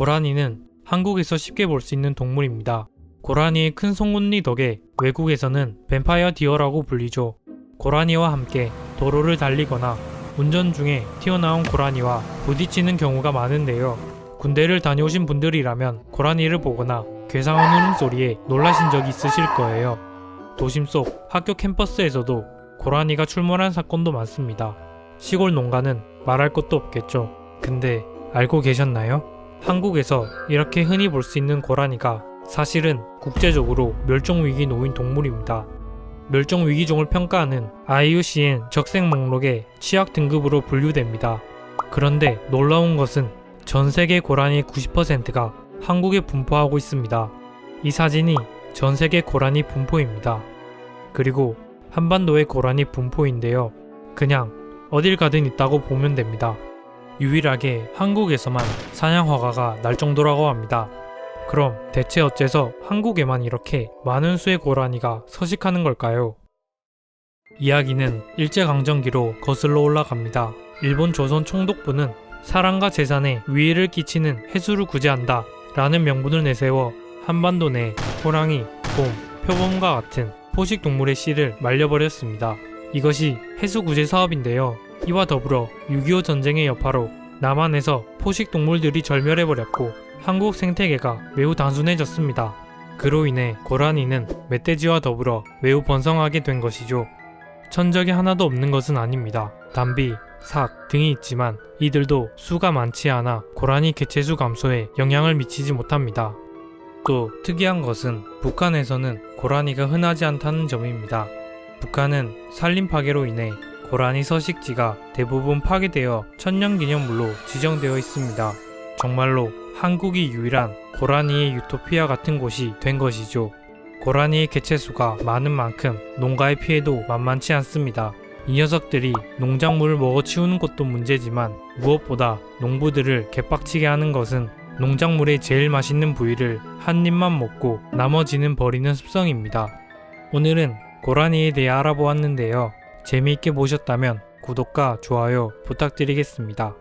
고라니는 한국에서 쉽게 볼 수 있는 동물입니다. 고라니의 큰 송곳니 덕에 외국에서는 뱀파이어 디어라고 불리죠. 고라니와 함께 도로를 달리거나 운전 중에 튀어나온 고라니와 부딪히는 경우가 많은데요. 군대를 다녀오신 분들이라면 고라니를 보거나 괴상한 울음소리에 놀라신 적이 있으실 거예요. 도심 속 학교 캠퍼스에서도 고라니가 출몰한 사건도 많습니다. 시골 농가는 말할 것도 없겠죠. 근데 알고 계셨나요? 한국에서 이렇게 흔히 볼 수 있는 고라니가 사실은 국제적으로 멸종위기 놓인 동물입니다. 멸종위기종을 평가하는 IUCN 적색 목록에 취약 등급으로 분류됩니다. 그런데 놀라운 것은 전 세계 고라니 90%가 한국에 분포하고 있습니다. 이 사진이 전 세계 고라니 분포입니다. 그리고 한반도의 고라니 분포인데요. 그냥 어딜 가든 있다고 보면 됩니다. 유일하게 한국에서만 사냥 허가가 날 정도라고 합니다. 그럼 대체 어째서 한국에만 이렇게 많은 수의 고라니가 서식하는 걸까요? 이야기는 일제강점기로 거슬러 올라갑니다. 일본 조선 총독부는 사랑과 재산에 위해를 끼치는 해수를 구제한다 라는 명분을 내세워 한반도 내 호랑이, 곰, 표범과 같은 포식 동물의 씨를 말려버렸습니다. 이것이 해수 구제 사업인데요. 이와 더불어 6.25 전쟁의 여파로 남한에서 포식 동물들이 절멸해버렸고 한국 생태계가 매우 단순해졌습니다. 그로 인해 고라니는 멧돼지와 더불어 매우 번성하게 된 것이죠. 천적이 하나도 없는 것은 아닙니다. 담비, 삭 등이 있지만 이들도 수가 많지 않아 고라니 개체수 감소에 영향을 미치지 못합니다. 또 특이한 것은 북한에서는 고라니가 흔하지 않다는 점입니다. 북한은 산림 파괴로 인해 고라니 서식지가 대부분 파괴되어 천년기념물로 지정되어 있습니다. 정말로 한국이 유일한 고라니의 유토피아 같은 곳이 된 것이죠. 고라니의 개체수가 많은 만큼 농가의 피해도 만만치 않습니다. 이 녀석들이 농작물을 먹어 치우는 것도 문제지만 무엇보다 농부들을 개빡치게 하는 것은 농작물의 제일 맛있는 부위를 한 입만 먹고 나머지는 버리는 습성입니다. 오늘은 고라니에 대해 알아보았는데요. 재미있게 보셨다면 구독과 좋아요 부탁드리겠습니다.